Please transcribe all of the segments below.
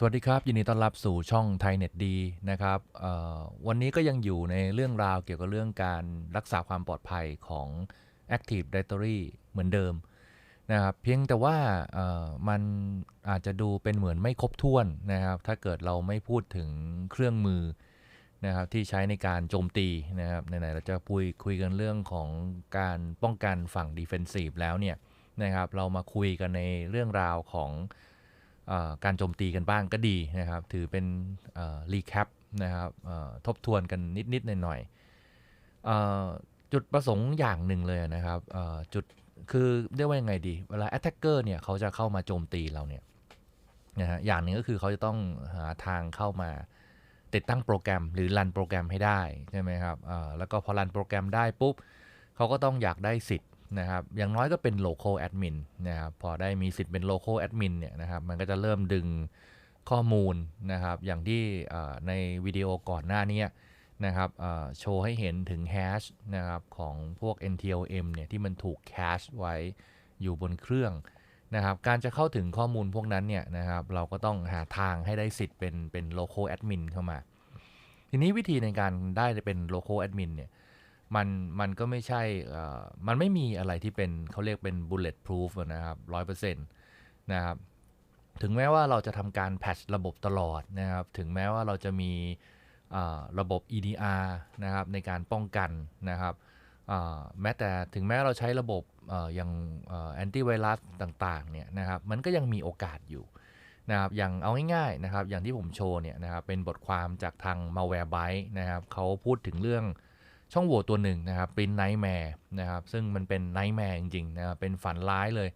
สวัสดีครับ ยินดีต้อนรับสู่ช่องไทยเน็ตดีนะครับวันนี้ก็ยังอยู่ในเรื่องราวเกี่ยวกับเรื่องการรักษาความปลอดภัยของ Active Directory เหมือนเดิมนะครับเพียงแต่ว่ามันอาจจะดูเป็นเหมือนไม่ครบถ้วนนะครับ ถ้าเกิดเราไม่พูดถึงเครื่องมือนะครับที่ใช้ในการโจมตีนะครับไหนๆเราจะคุยคุยกันเรื่องของการป้องกันฝั่ง Defensive แล้วเนี่ยนะครับเรามาคุยกันในเรื่องราวของ การโจมตีกันบ้างก็ดีนะครับ ถือเป็นรีแคปนะครับทบทวนกันนิด ๆ หน่อยๆจุดประสงค์อย่างหนึ่งเลยนะครับจุดคือเรียกว่ายังไงดี เวลา attacker เนี่ยเขาจะเข้ามาโจมตีเราเนี่ยนะฮะอย่างหนึ่งก็คือเขาจะต้องหาทางเข้ามาติดตั้งโปรแกรมหรือรันโปรแกรมให้ได้ใช่ไหมครับแล้วก็พอรันโปรแกรมได้ปุ๊บเขาก็ต้องอยากได้สิทธิ์ นะครับอย่างน้อยก็เป็น local admin นะครับพอได้มีสิทธิ์เป็น local admin เนี่ยนะครับมันก็จะเริ่มดึงข้อมูลนะครับ อย่างที่ในวิดีโอก่อนหน้านี้นะครับโชว์ให้เห็นถึง hash นะครับของพวก NTLM เนี่ยที่มันถูก cache ไว้อยู่บนเครื่องนะครับ การจะเข้าถึงข้อมูลพวกนั้นเนี่ยนะครับ เราก็ต้องหาทางให้ได้สิทธิ์เป็นเป็น local admin เข้ามา ทีนี้วิธีในการได้เป็น local admin เนี่ย มันมันก็ไม่ใช่มันไม่มีอะไรที่เป็นเขาเรียกเป็น bullet proof นะครับร้อยเปอร์เซ็นต์นะครับถึงแม้ว่าเราจะทำการแพชระบบตลอดนะครับ ถึงแม้ว่าเราจะมีระบบ EDR นะครับในการป้องกันนะครับแม้แต่ถึงแม้เราใช้ระบบเอ่ออย่างแอนตี้ไวรัสต่างๆเนี่ยนะครับมันก็ยังมีโอกาสอยู่นะครับอย่างเอาง่ายๆนะครับอย่างที่ผมโชว์เนี่ยนะครับเป็นบทความจากทาง Malwarebytes นะครับเขาพูดถึงเรื่อง ช่องโหว่ตัวหนึ่งนะครับเป็นไนท์แมร์นะครับซึ่งมันเป็นไนท์แมร์จริงๆนะครับเป็นฝันร้ายเลย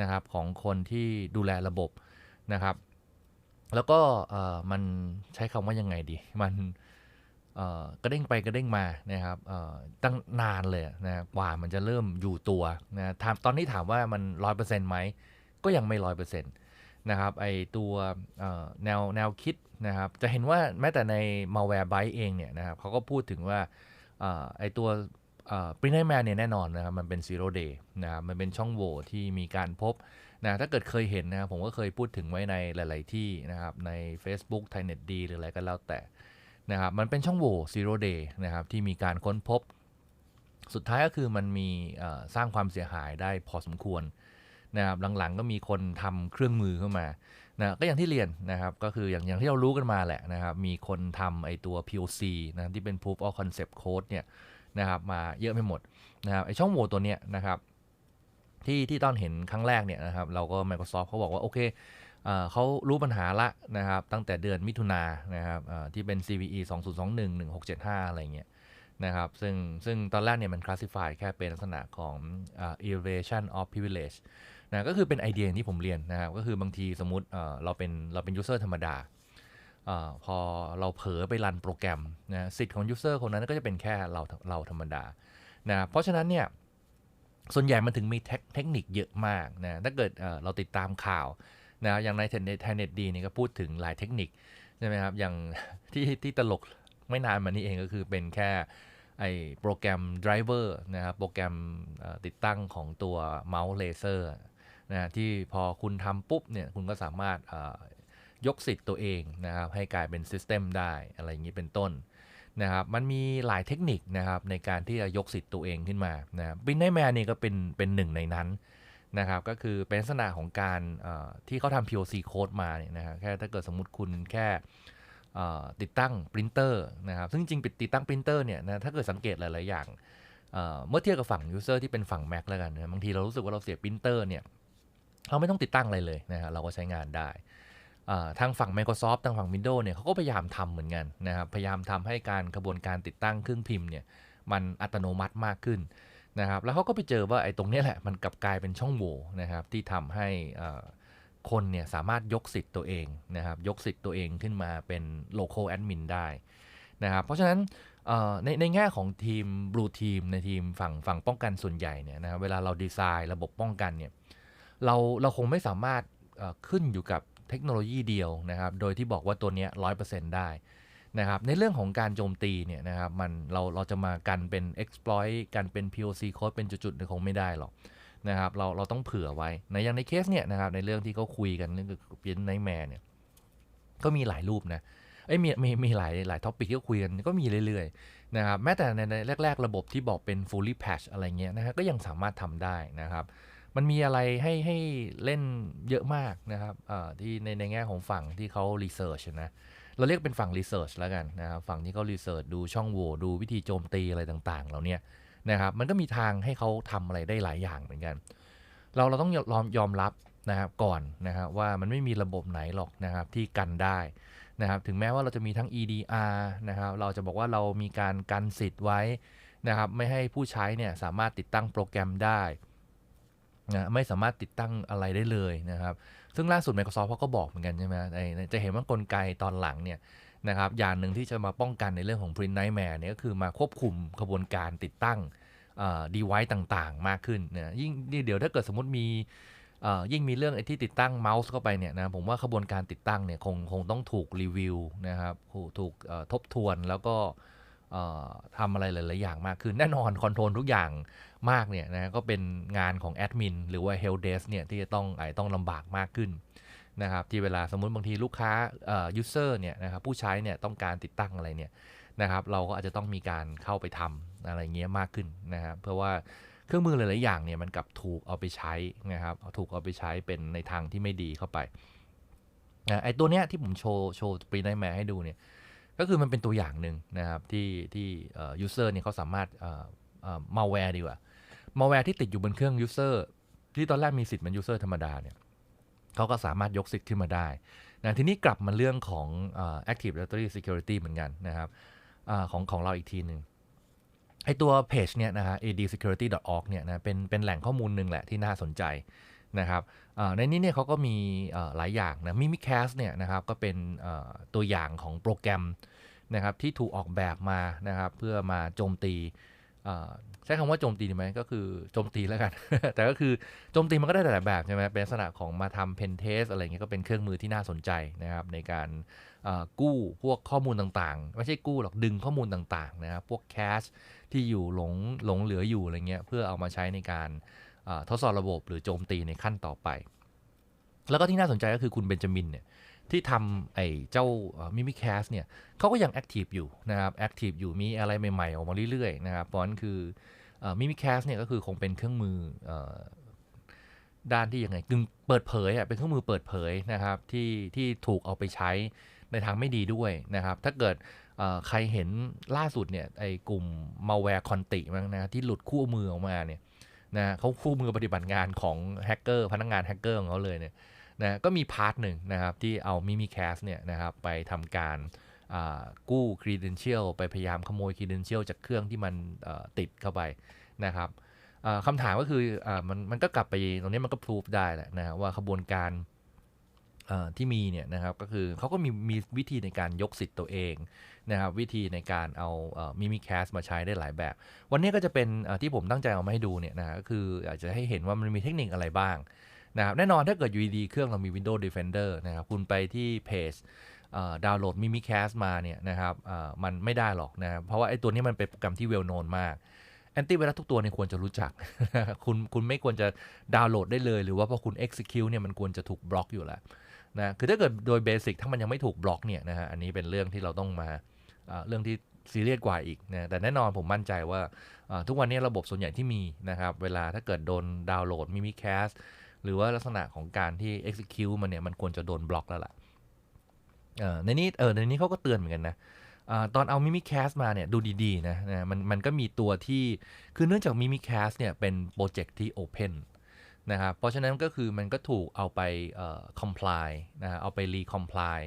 นะครับของคนที่ดูแลระบบนะครับ แล้วก็มันใช้คำว่ายังไงดี มันกระเด้งไปกระเด้งมานะครับตั้งนานเลยนะกว่ามันจะเริ่มอยู่ตัวนะถามตอนนี้ถามว่ามันร้อยเปอร์เซ็นต์ไหมก็ยังไม่ร้อยเปอร์เซ็นต์นะครับไอตัวแนวแนวคิดนะครับจะเห็นว่าแม้แต่ใน malware byte เองเนี่ยนะครับเขาก็พูดถึงว่า ไอตัวปรินไนแมนเนี่ยแน่นอนนะครับมันเป็น zero day นะครับมันเป็นช่องโหว่ที่มีการพบนะถ้าเกิดเคยเห็นนะครับผมก็เคยพูดถึงไว้ในหลาย ๆ ที่นะครับใน Facebook ไทยเน็ตดีหรืออะไรก็แล้วแต่นะครับมันเป็นช่องโหว่ zero day นะครับที่มีการค้นพบ สุดท้ายก็คือมันมีสร้างความเสียหายได้พอสมควรนะครับหลัง ๆ ก็มีคนทำเครื่องมือเข้ามา นะก็อย่างที่เรียนนะครับก็คืออย่างอย่างที่เรารู้กันมาแหละนะครับมีคนทำไอตัว POC นะที่เป็น Proof of Concept Code เนี่ยนะครับมาเยอะไปหมดนะครับไอช่องโหว่ตัวเนี้ยนะครับที่ที่ตอนเห็นครั้งแรกเนี่ยนะครับเราก็ Microsoft เขาบอกว่า โอเคเขารู้ปัญหาละนะครับตั้งแต่เดือนมิถุนานะครับที่เป็น CVE 2021 1675 อะไรเงี้ยนะครับซึ่งซึ่งตอนแรกเนี่ยมัน classify แค่เป็นลักษณะของ elevation of privilege นะก็คือเป็นไอเดียที่ผมเรียนนะครับก็คือบางทีสมมติเเราเป็นเราเป็นยูเซอร์ธรรมดาอพอเราเผลอไปรันโปรแกรมนะสิทธิ์ของยูเซอร์คนนั้นก็จะเป็นแค่เราเราธรรมดานะเพราะฉะนั้นเนี่ยส่วนใหญ่มันถึงมีเทคนิคเยอะมากนะถ้าเกิดเเราติดตามข่าวนะอย่างในเทนเน็ตไทเน็ตดีนี่ก็พูดถึงหลายเทคนิคใช่ไหมครับอย่างที่ที่ตลกไม่นานมานี้เองก็คือเป็นแค่ไอโปรแกรมไดรเวอร์นะครับโปรแกรมติดตั้งของตัวเมาส์เลเซอร์ นะที่พอคุณทำปุ๊บเนี่ยคุณก็สามารถยกสิทธิ์ตัวเองนะครับให้กลายเป็นซิสเต็มได้อะไรอย่างนี้เป็นต้นนะครับมันมีหลายเทคนิคนะครับในการที่จะยกสิทธิ์ตัวเองขึ้นมานะบินไนแมนนี่ก็เป็นเป็นหนึ่งในนั้นนะครับก็คือเป็นลักษณะของการที่เขาทำ POC code มาเนี่ยนะครับแค่ถ้าเกิดสมมติคุณแค่ติดตั้งปรินเตอร์นะครับซึ่งจริงๆติดตั้งปรินเตอร์เนี่ยนะถ้าเกิดสังเกตหลาย ๆ อย่างเเมื่อเทียบกับฝั่งยูเซอร์ที่เป็นฝั่ง Mac แล้วกันนะบางทีเรารู้สึกว่าเราเสียปรินเตอร์เนี่ย เราไม่ต้องติดตั้งอะไรเลยนะฮะเราก็ใช้งานได้ทางฝั่ง Microsoft ทางฝั่ง Windows เนี่ยเขาก็พยายามทำเหมือนกันนะครับพยายามทำให้การกระบวนการติดตั้งเครื่องพิมพ์เนี่ยมันอัตโนมัติมากขึ้นนะครับแล้วเขาก็ไปเจอว่าไอ้ตรงนี้แหละมันกลับกลายเป็นช่องโหว่นะครับที่ทำให้คนเนี่ยสามารถยกสิทธิ์ตัวเองนะครับยกสิทธิ์ตัวเองขึ้นมาเป็น local admin ได้นะครับเพราะฉะนั้นในในแง่ของทีม blue team ในทีมฝั่งฝั่งป้องกันส่วนใหญ่เนี่ยนะครับเวลาเราดีไซน์ระบบป้องกันเนี่ย เราเราคงไม่สามารถขึ้นอยู่กับเทคโนโลยีเดียวนะครับ โดยที่บอกว่าตัวเนี้ร้อยเปอร์เซ็นต์ได้นะครับ ในเรื่องของการโจมตีเนี่ยนะครับมันเราเราจะมากันเป็น exploit กันเป็น POC code เป็นจุดๆนี่คงไม่ได้หรอกนะครับเราเราต้องเผื่อไว้ในอย่างในเคสเนี่ยนะครับในเรื่องที่เขาคุยกันเรื่องเป็นไนแมร์เนี่ยก็มีหลายรูปนะเอ้มีมีมีหลายหลายท็อปิกที่คุยกันก็มีเรื่อยๆนะครับแม้แต่ในในแรก ๆ ระบบที่บอกเป็น fully patch อะไรเงี้ยนะฮะก็ยังสามารถทำได้นะครับ มันมีอะไรให้ให้เล่นเยอะมากนะครับที่ในในแง่ของฝั่งที่เขา research นะเราเรียกเป็นฝั่ง research แล้วกันนะครับฝั่งที่เขา research ดูช่องโหว่ดูวิธีโจมตีอะไรต่างๆเหล่าเนี้ยนะครับมันก็มีทางให้เขาทำอะไรได้หลายอย่างเหมือนกัน เราเราต้องยอมยอมรับนะครับก่อนนะครับว่ามันไม่มีระบบไหนหรอกนะครับที่กันได้นะครับถึงแม้ว่าเราจะมีทั้ง EDR นะครับเราจะบอกว่าเรามีการกันสิทธิ์ไว้นะครับไม่ให้ผู้ใช้เนี่ยสามารถติดตั้งโปรแกรมได้ นะไม่สามารถติดตั้งอะไรได้เลยนะครับ ซึ่งล่าสุด Microsoft เขาก็บอกเหมือนกันใช่ไหมจะเห็นว่ากลไกตอนหลังเนี่ยนะครับอย่างหนึ่งที่จะมาป้องกันในเรื่องของ Print Nightmare เนี่ยก็คือมาควบคุมกระบวนการติดตั้งดีไว c ์ต่างๆ มากขึ้นนะยิ่งเดี๋ยวถ้าเกิดสมมติมีอ่อยิ่งมีเรื่องไอ้ที่ติดตั้งเมาส์เข้าไปเนี่ยนะผมว่าขบวนการติดตั้งเนี่ยคงคงต้องถูกรีวิวนะครับถูกทบทวนแล้วก็ ทำอะไรหลาย ๆ อย่างมากขึ้นแน่นอนคอนโทรลทุกอย่างมากเนี่ยนะก็เป็นงานของแอดมินหรือว่า Help Desk เนี่ยที่จะต้องไอต้องลำบากมากขึ้นนะครับที่เวลาสมมุติบางทีลูกค้าเอ่อ user เนี่ยนะครับผู้ใช้เนี่ยต้องการติดตั้งอะไรเนี่ยนะครับเราก็อาจจะต้องมีการเข้าไปทำอะไรเงี้ยมากขึ้นนะครับเพื่อว่าเครื่องมือหลาย ๆ อย่างเนี่ยมันกลับถูกเอาไปใช้นะครับถูกเอาไปใช้เป็นในทางที่ไม่ดีเข้าไปไอ้ตัวเนี้ยที่ผมโชว์โชว์ปรีไนแมให้ดูเนี่ย ก็คือมันเป็นตัวอย่างหนึ่งนะครับที่ที่เอ่อ user เนี่ยเขาสามารถเอ่อเอ่อ malware ดีกว่า malware ที่ติดอยู่บนเครื่อง user ที่ตอนแรกมีสิทธิ์เป็น user ธรรมดาเนี่ยเขาก็สามารถยกสิทธิ์ขึ้นมาได้นะทีนี้กลับมาเรื่องของเอ่อ active directory security เหมือนกันนะครับอาของของเราอีกทีหนึ่งไอตัวเพจเนี่ยนะฮะ adsecurity.org เนี่ยนะเป็นเป็นแหล่งข้อมูลหนึ่งแหละที่น่าสนใจนะครับ ในนี้เนี่ยเขาก็มีหลายอย่างนะ Mimikatz เนี่ยนะครับก็เป็นตัวอย่างของโปรแกรมนะครับที่ถูกออกแบบมานะครับเพื่อมาโจมตีใช้คำว่าโจมตีดีไหมก็คือโจมตีแล้วกัน แต่ก็คือโจมตีมันก็ได้หลายแบบใช่ไหมเป็นลักษณะของมาทำ pen test อะไรเงี้ยก็เป็นเครื่องมือที่น่าสนใจนะครับในการกู้พวกข้อมูลต่างๆ ไม่ใช่กู้หรอกดึงข้อมูลต่างๆนะครับพวกแคชที่อยู่หลงหลงเหลืออยู่อะไรเงี้ยเพื่อเอามาใช้ในการ ทดสอบระบบหรือโจมตีในขั้นต่อไป แล้วก็ที่น่าสนใจก็คือคุณเบนจามินเนี่ยที่ทำไอ้เจ้ามิมิแคสเนี่ยเขาก็ยังแอคทีฟอยู่นะครับแอคทีฟอยู่มีอะไรใหม่ๆ ออกมาเรื่อยๆนะครับเพราะฉะนั้นคือมิมิแคสเนี่ยก็คือคงเป็นเครื่องมืออด้านที่ยังไงกึ่งเปิดเผยอะเป็นเครื่องมือเปิดเผยนะครับที่ที่ถูกเอาไปใช้ในทางไม่ดีด้วยนะครับ ถ้าเกิดใครเห็นล่าสุดเนี่ยไอ้กลุ่ม malware คอนติมั้งนะที่หลุดคู่มือออกมาเนี่ย นะเขาคู่มือปฏิบัติงานของแฮกเกอร์พนักงานแฮกเกอร์ของเขาเลยเนี่ยนะก็มีพาร์ทหนึ่งนะครับที่เอามิมิแคสเนี่ยนะครับไปทำการกู้ credential ไปพยายามขโมย credential จากเครื่องที่มันติดเข้าไปนะครับคำถามก็คืออมันมันก็กลับไปตรงนี้มันก็พิสูจได้แหละนะว่าขบวนการ ที่มีเนี่ยนะครับก็คือเขาก็มีมีวิธีในการยกสิทธิ์ตัวเองนะครับวิธีในการเอามิมิแคสมาใช้ได้หลายแบบ วันนี้ก็จะเป็นที่ผมตั้งใจเอามาให้ดูเนี่ยนะก็คืออยากจะให้เห็นว่ามันมีเทคนิคอะไรบ้างนะครับแน่นอนถ้าเกิดอยู่ดีเครื่องเรามี Windows Defender นะครับคุณไปที่เพจดาวน์โหลด Mimikatz มาเนี่ยนะครับมันไม่ได้หรอกนะครับเพราะว่าไอ้ตัวนี้มันเป็นโปรแกรมที่ well known มากแอนตี้ไวรัสทุกตัวเนี่ยควรจะรู้จัก คุณคุณไม่ควรจะดาวน์โหลดได้เลย หรือว่าพอคุณ execute เนี่ยมันควรจะถูกบล็อกอยู่แล้ว นะคือถ้าเกิดโดยเบสิกถ้ามันยังไม่ถูกบล็อกเนี่ยนะฮะอันนี้เป็นเรื่องที่เราต้องมาเรื่องที่ซีเรียสกว่าอีกนะแต่แน่นอนผมมั่นใจว่าทุกวันนี้ระบบส่วนใหญ่ที่มีนะครับเวลาถ้าเกิดโดนดาวน์โหลด Mimikatz หรือว่าลักษณะของการที่ execute มันเนี่ยมันควรจะโดนบล็อกแล้วล่ะในนี้เออในนี้เขาก็เตือนเหมือนกันนะอตอนเอา Mimikatz มาเนี่ยดูดีๆนะนะมันมันก็มีตัวที่คือเนื่องจาก Mimikatz เนี่ยเป็นโปรเจกต์ที่ Open นะครับเพราะฉะนั้นก็คือมันก็ถูกเอาไปเอ่อ comply นะฮะเอาไป recomply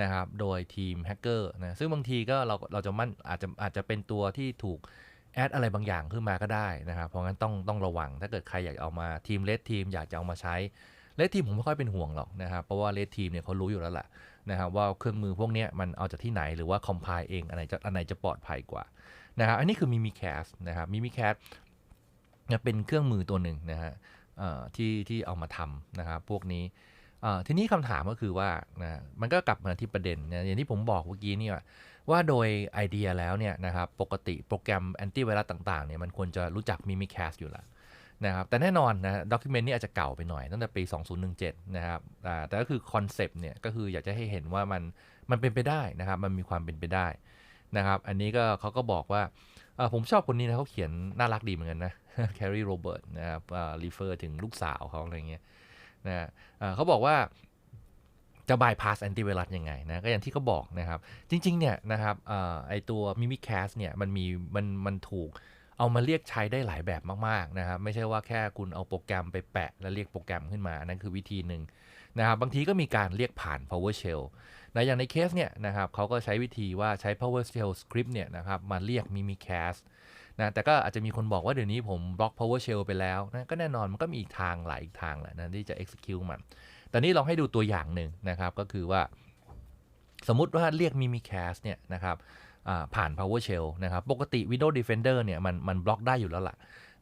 นะครับโดยทีมแฮกเกอร์นะซึ่งบางทีก็เราเราจะมั่นอาจจะอาจจะเป็นตัวที่ถูกแอดอะไรบางอย่างขึ้นมาก็ได้นะครับเพราะงั้นต้องต้องระวังถ้าเกิดใครอยากเอามาทีมเลดทีมอยากจะเอามาใช้เลดทีมผมไม่ค่อยเป็นห่วงหรอกนะครับเพราะว่าเลดทีมเนี่ยเขารู้อยู่แล้วแหละนะครับว่าเครื่องมือพวกนี้มันเอาจากที่ไหนหรือว่า compile เองอันไหนจะอันไหนจะปลอดภัยกว่านะครับอันนี้คือ Mimikatz นะครับ Mimikatz เนี่ยเป็นเครื่องมือตัวหนึ่งนะฮะ ที่ที่เอามาทำนะครับพวกนี้ทีนี้คำถามก็คือว่านะมันก็กลับมาที่ประเด็นนะอย่างที่ผมบอกเมื่อกี้นี่ว่าโดยไอเดียแล้วเนี่ยนะครับปกติโปรแกรมแอนตี้ไวรัสต่างๆเนี่ยมันควรจะรู้จัก Mimikatz อยู่แล้วนะครับแต่แน่นอนนะด็อกิเมนต์นี่อาจจะเก่าไปหน่อย ตั้งแต่ปี 2017 นะครับแต่ก็คือคอนเซปต์เนี่ยก็คืออยากจะให้เห็นว่ามันมันเป็นไปได้นะครับมันมีความเป็นไปได้นะครับอันนี้ก็เขาก็บอกว่าผมชอบคนนี้นะเขาเขียนน่ารักดีเหมือนกันนะ แครีโรเบิร์ตนะครับรีเฟอร์ถึงลูกสาวเขาอะไรเงี้ยนะฮะอ่าเขาบอกว่าจะบายพาสแอนติไวรัสยังไงนะก็อย่างที่เขาบอกนะครับ จริง ๆ เนี่ยนะครับอ่อไอตัว Mimikatz เนี่ยมันมีมันมันถูกเอามาเรียกใช้ได้หลายแบบมาก ๆ นะครับ ไม่ใช่ว่าแค่คุณเอาโปรแกรมไปแปะ แล้วเรียกโปรแกรมขึ้นมาอันนั่นคือวิธีหนึ่งนะครับบางทีก็มีการเรียกผ่าน PowerShell นะอย่างในเคสเนี่ยนะครับเขาก็ใช้วิธีว่าใช้ PowerShell script เนี่ยนะครับมาเรียก Mimikatz นะแต่ก็อาจจะมีคนบอกว่าเดี๋ยวนี้ผมบล็อก PowerShell ไปแล้วนะก็แน่นอนมันก็มีอีกทางหลายอีกทางแหละนะที่จะ execute มันแต่นี้ลองให้ดูตัวอย่างหนึ่งนะครับ ก็คือว่า สมมุติว่าเรียก Mimikatz เนี่ยนะครับผ่าน PowerShell นะครับ ปกติ Windows Defender เนี่ยมันมันบล็อกได้อยู่แล้วล่ะ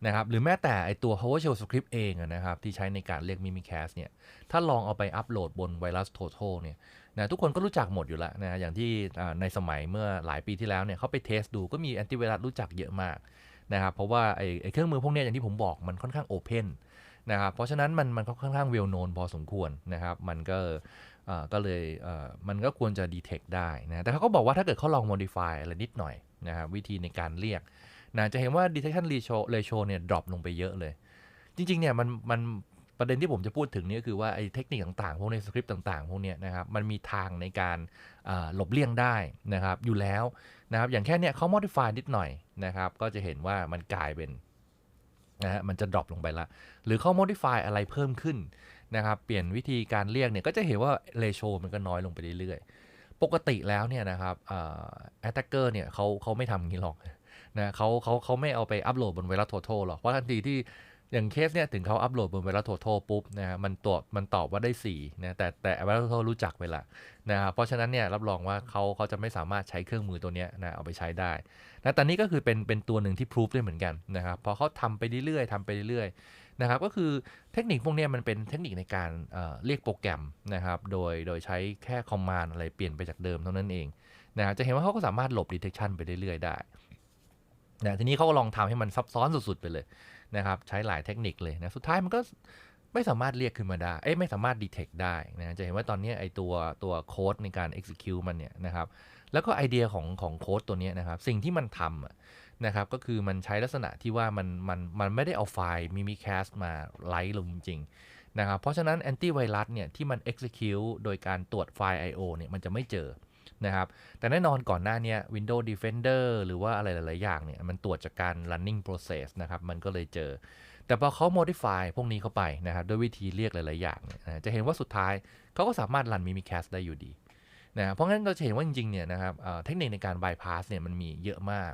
นะครับหรือแม้แต่ไอตัว PowerShell script เองนะครับที่ใช้ในการเรียก Mimikatz เนี่ยถ้าลองเอาไปอัปโหลดบน Virus Total เนี่ย นะทุกคนก็รู้จักหมดอยู่แล้วนะอย่างที่ในสมัยเมื่อหลายปีที่แล้วเนี่ยเขาไปเทสดูก็มีแอนติไวรัสรู้จักเยอะมากนะครับเพราะว่าไอไอเครื่องมือพวกนี้อย่างที่ผมบอกมันค่อนข้างโอเพนนะครับเพราะฉะนั้นมันมันค่อนข้างเวลโนนพอสมควรนะครับมันก็อ่าก็เลยเออมันก็ควรจะ detect ได้นะแต่เขาก็บอกว่าถ้าเกิดเขาลอง modify อะไรนิดหน่อยนะครับวิธีในการเรียกนะจะเห็นว่า detection ratio ratio เนี่ย drop ลงไปเยอะเลย จริงๆเนี่ยมันมัน ประเด็นที่ผมจะพูดถึงนี่ยคือว่าไอ้เทคนิคต่างๆ พวกในสคริปต์ต่างๆ พวกเนี้ยนะครับมันมีทางในการหลบเลี่ยงได้นะครับอยู่แล้วนะครับอย่างแค่เนี้ยเขา modify นิดหน่อยนะครับก็จะเห็นว่ามันกลายเป็นนะฮะมันจะ drop ลงไปละ หรือเขา modify อะไรเพิ่มขึ้นนะครับเปลี่ยนวิธีการเรียกเนี่ยก็จะเห็นว่าเลโชมันก็น้อยลงไปเรื่อยๆ ปกติแล้วเนี่ยนะครับแอตแทกเกอร์เนี่ยเขาเขาไม่ทำอย่างนี้หรอกนะเขาเขาเขาไม่เอาไปอัปโหลดบนไวรัสโทโทหรอกเพราะทันทีที่ อย่างเคสเนี่ยถึงเขาอัปโหลดบนไวรัสโทโทปุ๊บนะฮะมันตรวจมันตอบว่าได้4นะแต่แต่ไวรัสโทโทรู้จักไปละนะครับเพราะฉะนั้นเนี่ยรับรองว่าเขาเขาจะไม่สามารถใช้เครื่องมือตัวเนี้ยนะเอาไปใช้ได้นะแต่นี่ก็คือเป็นเป็นตัวหนึ่งที่พิสูจได้เหมือนกันนะครับพอเขาทำไปเรื่อยๆทำไปเรื่อยๆนะครับก็คือเทคนิคพวกเนี้ยมันเป็นเทคนิคในการเเรียกโปรแกรมนะครับโดยโดยใช้แค่คอมมานด์อะไรเปลี่ยนไปจากเดิมเท่านั้นเองนะครับจะเห็นว่าเขาก็สามารถหลบ detection ไปเรื่อยๆได้นะทีนี้เขาก็ลองทำให้มันซับซ้อนสุดๆไปเลย นะครับใช้หลายเทคนิคเลยนะสุดท้ายมันก็ไม่สามารถเรียกขึ้นมาได้ เอ้ยไม่สามารถ detect ได้นะจะเห็นว่าตอนนี้ไอตัวตัวโค้ดในการ execute มันเนี่ยนะครับ แล้วก็ไอเดียของของโค้ดตัวนี้นะครับ สิ่งที่มันทำนะครับ ก็คือมันใช้ลักษณะที่ว่ามันมันมันไม่ได้เอาไฟล์ Mimikatz มาไลท์ลงจริงนะครับ เพราะฉะนั้นแอนตี้ไวรัสเนี่ยที่มัน execute โดยการตรวจไฟล์ I/O เนี่ยมันจะไม่เจอ นะครับ แต่แน่นอนก่อนหน้านี้ Windows Defender หรือว่าอะไรหลาย ๆ อย่างเนี่ย มันตรวจจากการ running process นะครับ มันก็เลยเจอ แต่พอเขา modify พวกนี้เข้าไปนะครับ ด้วยวิธีเรียกหลาย ๆ อย่างเนี่ยนะจะเห็นว่าสุดท้ายเขาก็สามารถรัน Mimikatz ได้อยู่ดีนะเพราะงั้นเราจะเห็นว่าจริง ๆ เนี่ยนะครับเทคนิคในการ bypass เนี่ยมันมีเยอะมาก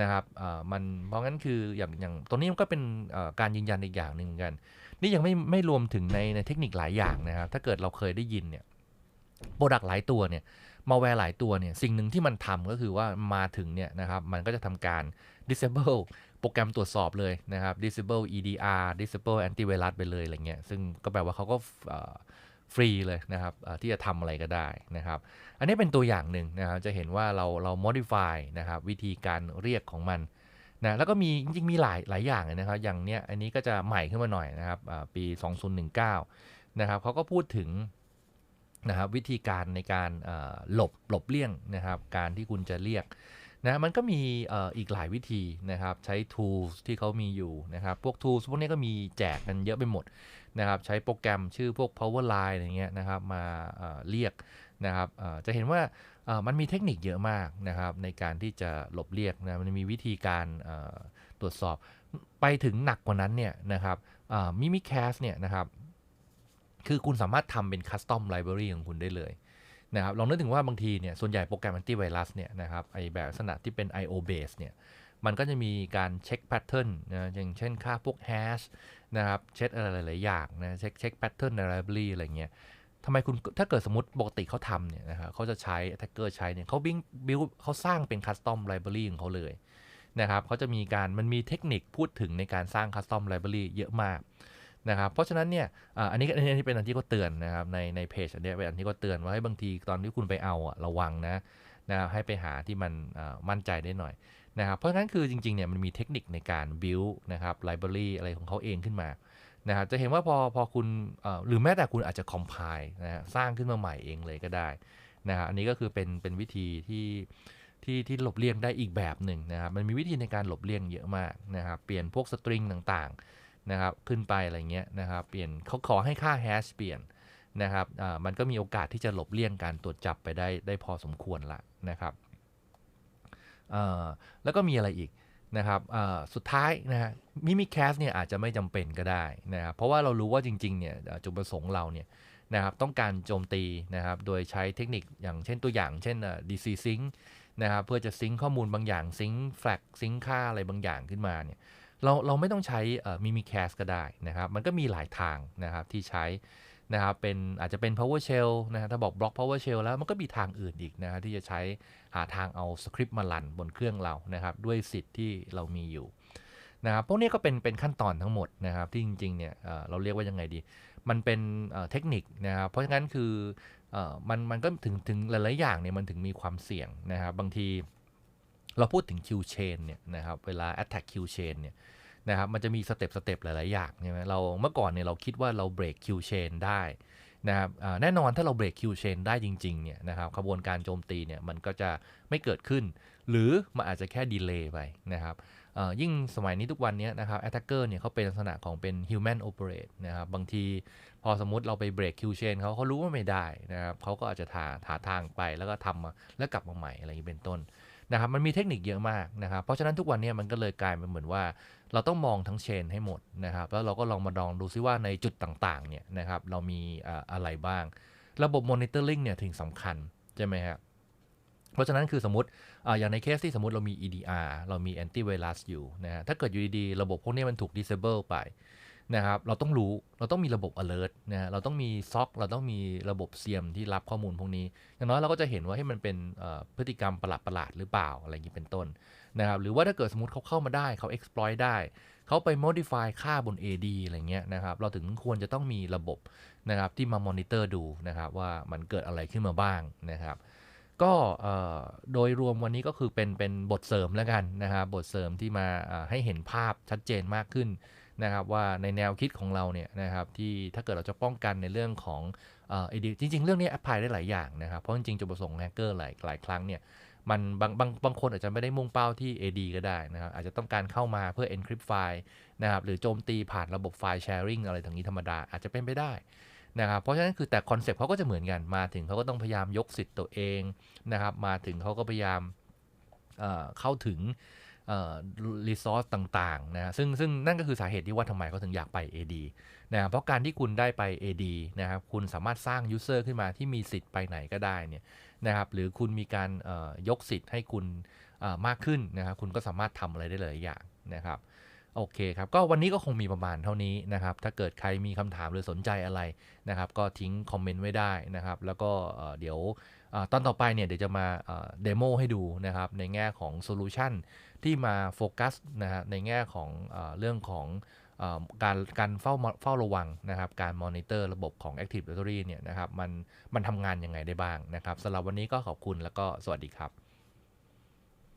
นะครับมันเพราะงั้นคืออย่างอย่างตัวนี้มันก็เป็นการยืนยันอีกอย่างหนึ่งเหมือนกัน นี่ยังไม่ไม่รวมถึงในในเทคนิคหลายอย่างนะครับ ถ้าเกิดเราเคยได้ยินเนี่ยโปรดักต์หลายตัวเนี่ย มาแวร์หลายตัวเนี่ยสิ่งหนึ่งที่มันทำก็คือว่ามาถึงเนี่ยนะครับมันก็จะทำการ disable โปรแกรมตรวจสอบเลยนะครับ disable EDR disable antivirus ไปเลยอะไรเงี้ยซึ่งก็แปลว่าเขาก็ฟรีเลยนะครับที่จะทำอะไรก็ได้นะครับ อันนี้เป็นตัวอย่างหนึ่งนะครับจะเห็นว่าเราเรา modify นะครับวิธีการเรียกของมันนะแล้วก็มีจริงๆมีหลายหลายอย่างนะครับ อย่างเนี้ยอันนี้ก็จะใหม่ขึ้นมาหน่อยนะครับปี 2019 นะครับเขาก็พูดถึง นะครับวิธีการในการหลบหลบเลี่ยงนะครับการที่คุณจะเรียกนะมันก็มีอีกหลายวิธีนะครับใช้ tools ที่เขามีอยู่นะครับพวก tools พวกนี้ก็มีแจกกันเยอะไปหมดนะครับใช้โปรแกรมชื่อพวก powerline อะไรเงี้ยนะครับมาเรียกนะครับจะเห็นว่ามันมีเทคนิคเยอะมากนะครับในการที่จะหลบเรียกนะมันมีวิธีการตรวจสอบไปถึงหนักกว่านั้นเนี่ยนะครับมิมิแคสเนี่ยนะครับ คือคุณสามารถทำเป็นคัสตอมไลบรารีของคุณได้เลยนะครับลองนึกถึงว่าบางทีเนี่ยส่วนใหญ่โปรแกรมแอนตี้ไวรัสเนี่ยนะครับไอแบบลักษณะที่เป็น IO base เนี่ยมันก็จะมีการเช็คแพทเทิร์นนะอย่างเช่นค่าพวกแฮชนะครับเช็คอะไรหลาย ๆ อย่างนะเช็คเช็คแพทเทิร์นในไลบรารีอะไรเงี้ยทำไมคุณถ้าเกิดสมมติปกติเขาทำเนี่ยนะครับเขาจะใช้ attacker ใช้เนี่ยเขาบิ l บิวเขาสร้างเป็นคัสตอมไลบรารีของเขาเลยนะครับเขาจะมีการมันมีเทคนิคพูดถึงในการสร้างคัสตอมไลบรารีเยอะมาก นะครับเพราะฉะนั้นเนี่ยอันนี้อันนี้เป็นอันที่เขาเตือนนะครับในในเพจอันนี้เป็นอันที่เขาเตือนว่าให้บางทีตอนที่คุณไปเอาอะระวังนะนะครับให้ไปหาที่มันมั่นใจได้หน่อยนะครับเพราะฉะนั้นคือจริงๆเนี่ยมันมีเทคนิคในการ build นะครับ library อะไรของเขาเองขึ้นมานะครับจะเห็นว่าพอพอคุณหรือแม้แต่คุณอาจจะ compile นะฮะสร้างขึ้นมาใหม่เองเลยก็ได้นะครับอันนี้ก็คือเป็นเป็นวิธีที่ที่ที่หลบเลี่ยงได้อีกแบบหนึ่งนะครับ มันมีวิธีในการหลบเลี่ยงเยอะมากนะครับ เปลี่ยนพวกสตริงต่างๆ นะครับขึ้นไปอะไรเงี้ยนะครับเปลี่ยนเขาขอให้ค่าแฮชเปลี่ยนนะครับอ่ามันก็มีโอกาสที่จะหลบเลี่ยงการตรวจจับไปได้ได้พอสมควรละนะครับอ่าแล้วก็มีอะไรอีกนะครับอ่าสุดท้ายนะฮะมิมิแคสเนี่ยอาจจะไม่จำเป็นก็ได้นะครับเพราะว่าเรารู้ว่าจริงๆเนี่ยจุดประสงค์เราเนี่ยนะครับต้องการโจมตีนะครับโดยใช้เทคนิคอย่างเช่นตัวอย่าง เช่นอ่า DC Sync นะครับเพื่อจะซิงข้อมูลบางอย่างซิงแฟลกซิงค่าอะไรบางอย่างขึ้นมาเนี่ย เราเราไม่ต้องใช้มิมิแคสก็ได้นะครับมันก็มีหลายทางนะครับที่ใช้นะครับเป็นอาจจะเป็น PowerShell นะฮะถ้าบอกบล็อก PowerShell แล้วมันก็มีทางอื่นอีกนะฮะที่จะใช้หาทางเอาสคริปต์มาลันบนเครื่องเรานะครับด้วยสิทธิ์ที่เรามีอยู่นะครับพวกนี้ก็เป็นเป็นขั้นตอนทั้งหมดนะครับที่จริงๆเนี่ยเราเรียกว่ายังไงดี มันเป็นเทคนิคนะครับเพราะฉะนั้นคืออมันมันก็ถึงถึงหลายๆอย่างเนี่ยมันถึงมีความเสี่ยงนะครับบางที เราพูดถึง Q chain เนี่ยนะครับเวลา attack Q chain เนี่ยนะครับมันจะมีสเต็ปสเต็ปหลาย ๆ อย่างใช่ไหมเราเมื่อก่อนเนี่ยเราคิดว่าเราเบรก Q chain ได้นะครับแน่นอนถ้าเราเบรก Q chain ได้จริง ๆ เนี่ยนะครับขบวนการโจมตีเนี่ยมันก็จะไม่เกิดขึ้น หรือมันอาจจะแค่ดีเลย์ไปนะครับยิ่งสมัยนี้ทุกวันนี้นะครับ attacker เนี่ยเขาเป็นลักษณะของเป็น human operate นะครับบางทีพอสมมติเราไปเบรกคิวเชนเขาเขารู้ว่าไม่ได้นะครับเขาก็อาจจะหาหาทางไปแล้วก็ทำมาแล้วกลับมาใหม่อะไรอย่างนี้เป็นต้น นะครับมันมีเทคนิคเยอะมากนะครับ เพราะฉะนั้นทุกวันนี้มันก็เลยกลายเป็นเหมือนว่า เราต้องมองทั้งเชนให้หมดนะครับ แล้วเราก็ลองมาลองดูซิว่าในจุดต่างๆเนี่ยนะครับเรามีอะไรบ้าง ระบบมอนิเตอร์ลิงเนี่ยถึงสำคัญใช่ไหมครับเพราะฉะนั้นคือสมมติออย่างในเคสที่สมมติเรามี EDR เรามี antivirus อยู่นะฮะถ้าเกิดอยู่ดีๆ ระบบพวกนี้มันถูก disable ไป นะครับเราต้องรู้เราต้องมีระบบ alert นะฮะเราต้องมีซ็อกเราต้องมีระบบเซียมที่รับข้อมูลพวกนี้ อย่างน้อยเราก็จะเห็นว่าให้มันเป็นพฤติกรรมประหลาดๆหลาดหรือเปล่าอะไรอย่างนี้เป็นต้นนะครับหรือว่าถ้าเกิดสมมติเขาเข้ามาได้เขา exploit ได้ เขาไป modify ค่าบน AD อะไรเงี้ยนะครับเราถึงควรจะต้องมีระบบนะครับที่มา monitor ดูนะครับว่ามันเกิดอะไรขึ้นมาบ้างนะครับก็โดยรวมวันนี้ก็คือเป็นเป็นบทเสริมแล้วกันนะครับบทเสริมที่มาให้เห็นภาพชัดเจนมากขึ้น นะครับว่าในแนวคิดของเราเนี่ยนะครับที่ถ้าเกิดเราจะป้องกันในเรื่องของเอ่อ AD จริง ๆ เรื่องนี้แอพพลายได้หลายอย่างนะครับ เพราะจริงๆจุดประสงค์แฮกเกอร์หลายหลายครั้งเนี่ยมันบางบางบางคนอาจจะไม่ได้มุ่งเป้าที่ AD ก็ได้นะครับ อาจจะต้องการเข้ามาเพื่อ encrypt ไฟล์นะครับหรือโจมตีผ่านระบบไฟล์ sharing อะไรทางนี้ธรรมดาอาจจะเป็นไปได้นะครับเพราะฉะนั้นคือแต่คอนเซ็ปต์เขาก็จะเหมือนกันมาถึงเขาก็ต้องพยายามยกสิทธิ์ตัวเองนะครับมาถึงเขาก็พยายามเอ่อเข้าถึง รีซอสต่างๆนะซึ่งซึ่งนั่นก็คือสาเหตุที่ว่าทำไมเขาถึงอยากไป AD นะครับเพราะการที่คุณได้ไป AD นะครับคุณสามารถสร้าง User ขึ้นมาที่มีสิทธิ์ไปไหนก็ได้เนี่ยนะครับหรือคุณมีการยกสิทธิ์ให้คุณมากขึ้นนะครับคุณก็สามารถทำอะไรได้หลายอย่างนะครับโอเคครับก็วันนี้ก็คงมีประมาณเท่านี้นะครับถ้าเกิดใครมีคำถามหรือสนใจอะไรนะครับก็ทิ้งคอมเมนต์ไว้ได้นะครับแล้วก็เดี๋ยวอตอนต่อไปเนี่ยเดี๋ยวจะมาเดโมให้ดูนะครับในแง่ของโซลูชัน ที่มาโฟกัสนะฮะในแง่ของเอเรื่องของอการการเฝ้าเฝ้าระวังนะครับการมอนิเตอร์ระบบของ Active Directory เนี่ยนะครับมันมันทำงานยังไงได้บ้างนะครับสำหรับวันนี้ก็ขอบคุณแล้วก็สวัสดีครับ